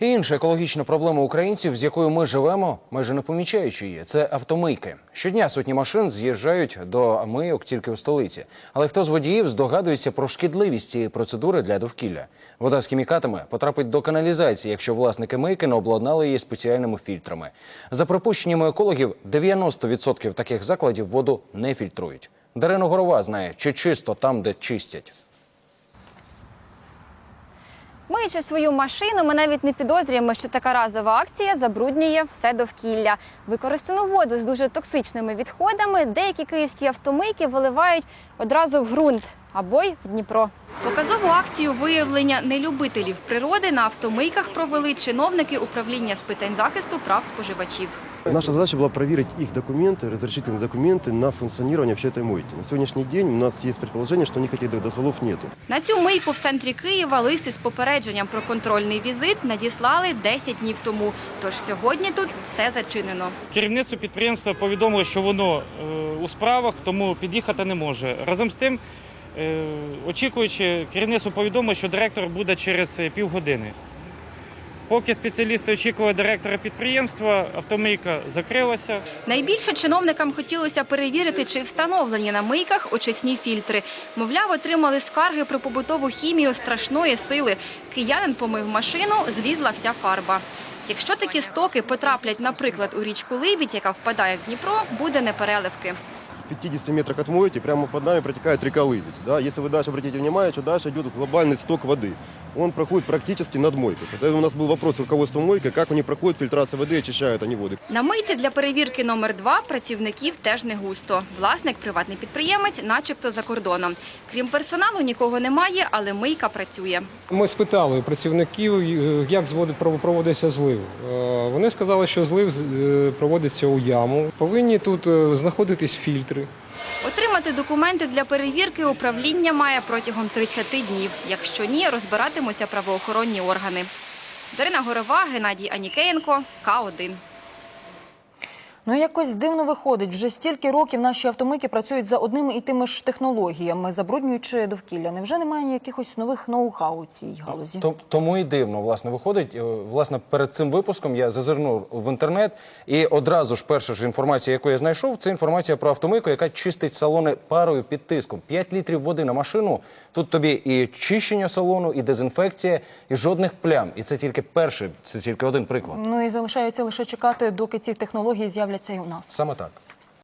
Інша екологічна проблема українців, з якою ми живемо, майже не помічаючи її, це автомийки. Щодня сотні машин з'їжджають до мийок тільки у столиці. Але хто з водіїв здогадується про шкідливість цієї процедури для довкілля? Вода з хімікатами потрапить до каналізації, якщо власники мийки не обладнали її спеціальними фільтрами. За припущеннями екологів, 90% таких закладів воду не фільтрують. Дарина Горова знає, чи чисто там, де чистять. Миючи свою машину, ми навіть не підозрюємо, що така разова акція забруднює все довкілля. Використану воду з дуже токсичними відходами деякі київські автомийки виливають одразу в ґрунт або й в Дніпро. Показову акцію виявлення нелюбителів природи на автомийках провели чиновники управління з питань захисту прав споживачів. Наша задача была проверить их документы, разрешительные документы на функционирование вообще этой мойки. На сегодняшний день у нас есть предположение, что никаких дозволов нету. На цю мийку в центрі Києва листи з попередженням про контрольний візит надіслали 10 днів тому. Тож сьогодні тут все зачинено. Керівництво підприємства повідомило, що воно е, у справах, тому під'їхати не може. Разом з тим, е, очікуючи, керівництво повідомило, що директор буде через е, півгодини. Поки спеціалісти очікували директора підприємства, автомийка закрилася. Найбільше чиновникам хотілося перевірити, чи встановлені на мийках очисні фільтри. Мовляв, отримали скарги про побутову хімію страшної сили. Киянин помив машину, злізла вся фарба. Якщо такі стоки потраплять, наприклад, у річку Либідь, яка впадає в Дніпро, буде непереливки В 50 метрах от мойки прямо под нами протекает река Лыбедь. Да? Если вы дальше обратите внимание, что дальше идет глобальный сток воды. Он проходит практически над мойкой. Поэтому у нас был вопрос руководства мойки, как у них проходит фильтрация воды и очищают они воду. На мийці для перевірки номер два працівників теж не густо. Власник, приватний підприємець, начебто за кордоном. Крім персоналу, нікого немає, але мийка працює. Ми спитали у працівників, е, як зводить- пров- проводиться злив. Е, Вони сказали, що злив е, проводиться у яму. Повинні тут е, знаходитись фільтри. Отримати документи для перевірки управління має протягом 30 днів. Якщо ні, розбиратимуться правоохоронні органи. Дарина Горова, Геннадій Анікеєнко, К1. Ну якось дивно виходить. Вже стільки років наші автомийки працюють за одними і тими ж технологіями, забруднюючи довкілля. Невже немає якихось нових ноу-хау у цій галузі? То- Тому і дивно, власне, виходить. Е, Власне, перед цим випуском я зазирнув в інтернет, і одразу ж перша ж інформація, яку я знайшов, це інформація про автомийку, яка чистить салони парою під тиском. 5 літрів води на машину. Тут тобі і чищення салону, і дезінфекція, і жодних плям. І це тільки перший, це тільки один приклад. Ну і залишається лише чекати, доки ці технології з'являться і у нас. Саме так.